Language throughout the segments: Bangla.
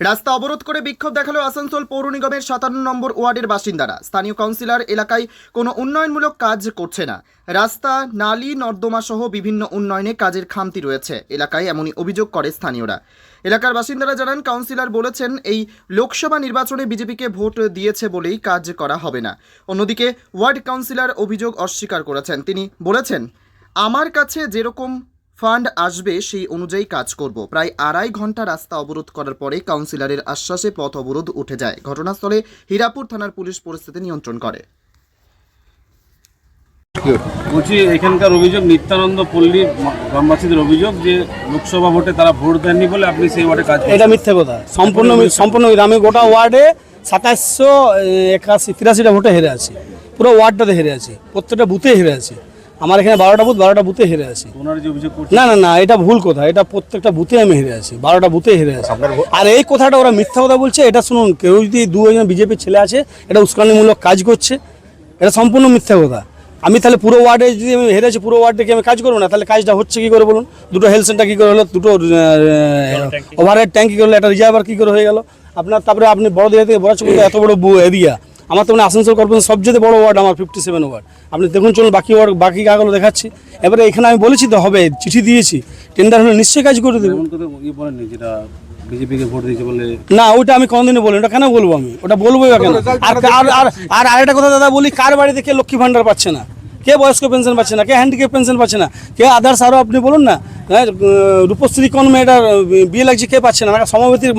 রাস্তা অবরোধ করে বিক্ষোভ দেখাল আসানসোল পৌর নিগমের সাতান্ন নম্বর ওয়ার্ডের বাসিন্দারা। স্থানীয় কাউন্সিলর এলাকায় কোনো উন্নয়নমূলক কাজ করছে না। রাস্তা, নালী নর্দমা সহ বিভিন্ন উন্নয়নে কাজের খামতি রয়েছে। এলাকায় এমনই অভিযোগ করে স্থানীয়রা। এলাকার বাসিন্দারা জানান, কাউন্সিলর বলেছেন, এই লোকসভা নির্বাচনে বিজেপিকে ভোট দিয়েছে বলেই কাজ করা হবে না। অন্যদিকে ওয়ার্ড কাউন্সিলর অভিযোগ অস্বীকার করেছেন। তিনি বলেছেন, আমার কাছে যেরকম ফান্ড আসবে সেই অনুযায়ী কাজ করব। প্রায় আড়াই ঘণ্টা রাস্তা অবরোধ করার পরে কাউন্সিলরের আশ্বাসে পথ অবরোধ উঠে যায়। ঘটনাস্থলে হীরাপুর থানার পুলিশ পরিস্থিতি নিয়ন্ত্রণ করে। বলছি এখানকার অভিযোগ নিত্যানন্দ পল্লী গ্রামবাসীদের অভিযোগ যে লোকসভা ভোটে তারা ভোট দেননি বলে আপনি সেই ওয়ার্ডে কাজ এটা মিথ্যে কথা। সম্পূর্ণ মি- সম্পূর্ণ। আমি গোটা ওয়ার্ডে সাতাশশো একাশি তিরাশিটা ভোটে হেরে আছি। পুরো ওয়ার্ডটাতে হেরে আছি। প্রত্যেকটা বুথে হেরে আছি। আমার এখানে বারোটা বুথ বারোটা বুথে হেরে আছি। না না না এটা ভুল কথা। এটা প্রত্যেকটা বুথে আমি হেরে আছি। বারোটা বুথে হেরে আছি। আর এই কথাটা ওরা মিথ্যা কথা বলছে এটা শুনুন কেউ যদি দু একজন বিজেপির ছেলে আছে এটা উস্কানিমূলক কাজ করছে। এটা সম্পূর্ণ মিথ্যা কথা। আমি তাহলে পুরো ওয়ার্ডে যদি আমি হেরেছি পুরো ওয়ার্ডে কি আমি কাজ করব না? তাহলে কাজটা হচ্ছে কি করে বলুন? দুটো হেলথ সেন্টার কী করে হলো? দুটো ওভারহেড ট্যাঙ্ক কী করে? হলো? একটা রিজার্ভার কী করে হয়ে গেল? আপনার তারপরে আপনি বড় দিঘা থেকে বড় এত বড় এরিয়া। আমার তো মানে আসানসোল কর্পোরেশন সবচেয়ে বড় ওয়ার্ড আমার ফিফটি সেভেন ওয়ার্ড আপনি দেখুন চলুন বাকি ওয়ার্ড বাকি কাগগুলো দেখাচ্ছি। এবারে এখানে আমি বলেছি তো হবে চিঠি দিয়েছি। টেন্ডার হলে নিশ্চয়ই কাজ করে দেবো। ইয়ে বলেননি যেটা বিজেপিকে ভোট দিয়েছে বলে। না ওইটা আমি কোনোদিনও বলি ওটা কেন বলব আমি? ওটা বলবোই বা কেন? আর আর আর আর আরেকটা কথা দাদা বলি কার বাড়িতে কে লক্ষ্মী ভান্ডার পাচ্ছে না? কে বয়স্ক পেনশন পাচ্ছে না? কে হ্যান্ডিক্যাপ পেনশন পাচ্ছে না? কে আদার্স আরও আপনি বলুন না হ্যাঁ, রূপশ্রী কোন মেয়েটার বিয়ে লাগছে কে পাচ্ছে না? না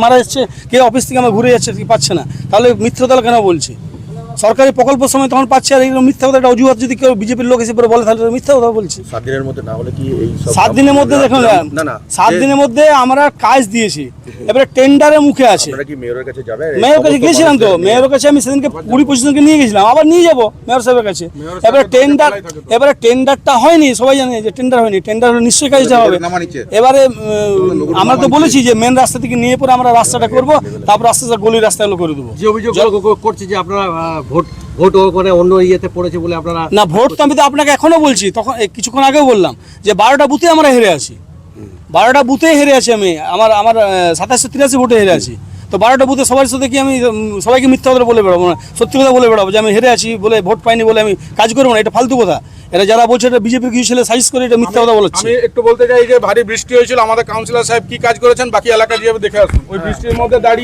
মারা যাচ্ছে কে অফিস থেকে আমার ঘুরে যাচ্ছে কি পাচ্ছে না? তাহলে মিথ্যা তাহলে কেন বলছে? সরকারি প্রকল্পের সময় তখন পাচ্ছে আর এইরকম মিথ্যা কথা একটা অজুহাত যদি কেউ বিজেপির লোক এসে পরে বলে তাহলে মিথ্যা কথা বলছে। সাত দিনের মধ্যে না হলে কি এই সাত দিনের মধ্যে দেখুন না না সাত দিনের মধ্যে আমরা কাজ দিয়েছি এবারে টেন্ডারের মুখে আছে। আপনারা কি মেয়রের কাছে যাবে মেয়র কাছে গিয়েছিলাম তো মেয়রের কাছে আমি সেদিনকে কুড়ি পঁচিশ জনকে নিয়ে গেছিলাম আবার নিয়ে যাব মেয়র সাহেবের কাছে। এবারে টেন্ডার এবারে টেন্ডারটা হয়নি সবাই জানে যে টেন্ডার হয়নি টেন্ডার হলে নিশ্চয়ই কাজ কাজটা হবে। এবারে আমরা তো বলেছি যে মেন রাস্তা থেকে নিয়ে পরে আমরা রাস্তাটা করব তারপর আস্তে আস্তে গলির রাস্তাগুলো করে দেবো। যে অভিযোগ করছে যে আপনারা ভোট ভোট মানে অন্য ইয়েতে পড়েছে বলে আপনারা না ভোট তো আমি তো আপনাকে এখনও বলছি। তখন কিছুক্ষণ আগেও বললাম যে বারোটা বুথে আমরা হেরে আছি। বারোটা বুথে হেরে আছি আমি। আমার আমার সাতাশশো তিরাশি ভোটে হেরে আছি। তো বারোটা বুথে সবার সাথে কি আমি সবাইকে মিথ্যা কথা বলে বেড়াবো না? সত্যি কথা বলে বেড়াবো যে আমি হেরে আছি বলে ভোট পাইনি বলে আমি কাজ করব না? এটা ফালতু কথা। এটা যারা বলছে এটা বিজেপির কিছু ছেলে সাইজ করে এটা মিথ্যা কথা বলছে আমি একটু বলতে চাই যে ভারী বৃষ্টি হয়েছিল আমাদের কাউন্সিলর সাহেব কি কাজ করেছেন? বাকি এলাকা যেভাবে দেখে আসুন। ওই বৃষ্টির মধ্যে দাঁড়িয়ে